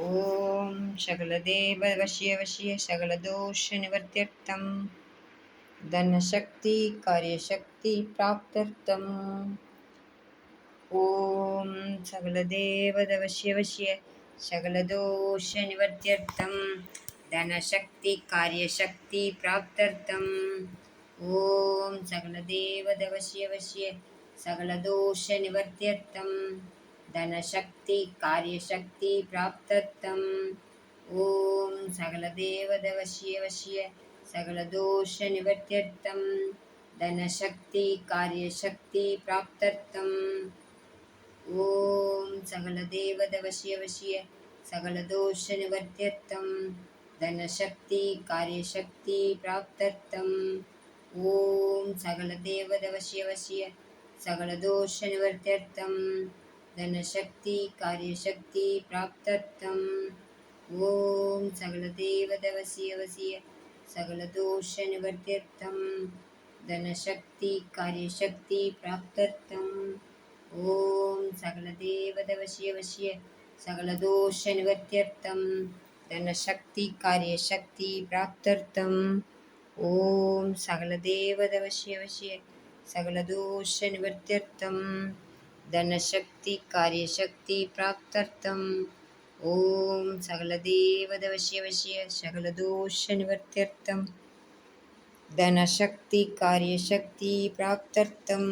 ॐ सकलदेववश्यवश्य सकलदोषनिवर्त्यर्थं धनशक्तिकार्यशक्तिप्राप्त्यर्थम् ॐ सकलदेवदवश्यवश्य सकलदोषनिवर्त्यर्थं धनशक्तिकार्यशक्तिप्राप्त्यर्थम् ॐ सकलदेवदवश्यवश्य सकलदोषनिवर्त्यर्थम् धनशक्ति कार्यशक्ति प्राप्तत्वम् ॐ सकलदेवदवश्ये वश्य सकलदोषनिवर्त्यर्थं धनशक्ति कार्यशक्ति ओम ॐ सकलदेवदवश्य वश्य सकलदोषनिवर्त्यर्थं धनशक्ति कार्यशक्ति प्राप्त प्राप्तर्थम् ॐ सकलदेवदवश्य वश्य सकलदोषनिवर्त्यर्थम् धनशक्ति कार्यशक्ति प्राप्त्यर्थम् ॐ सकलदेवदवसि अवसि सकलदोषनिवर्त्यर्थं धनशक्ति कार्यशक्ति प्राप्त्यर्थम् ॐ सकलदेवदवसि अवश्य सकलदोषनिवर्त्यर्थं धनशक्ति कार्यशक्ति प्राप्त्यर्थम् ॐ सकलदेवदवश्य अवश्य सकलदोषनिवर्त्यर्थम् धनशक्ति कार्यशक्ति प्राप्त्यर्थम् ॐ सकलदेवदवश्यवश्य सकलदोषनिवर्त्यर्थं धनशक्ति कार्यशक्ति प्राप्त्यर्थम्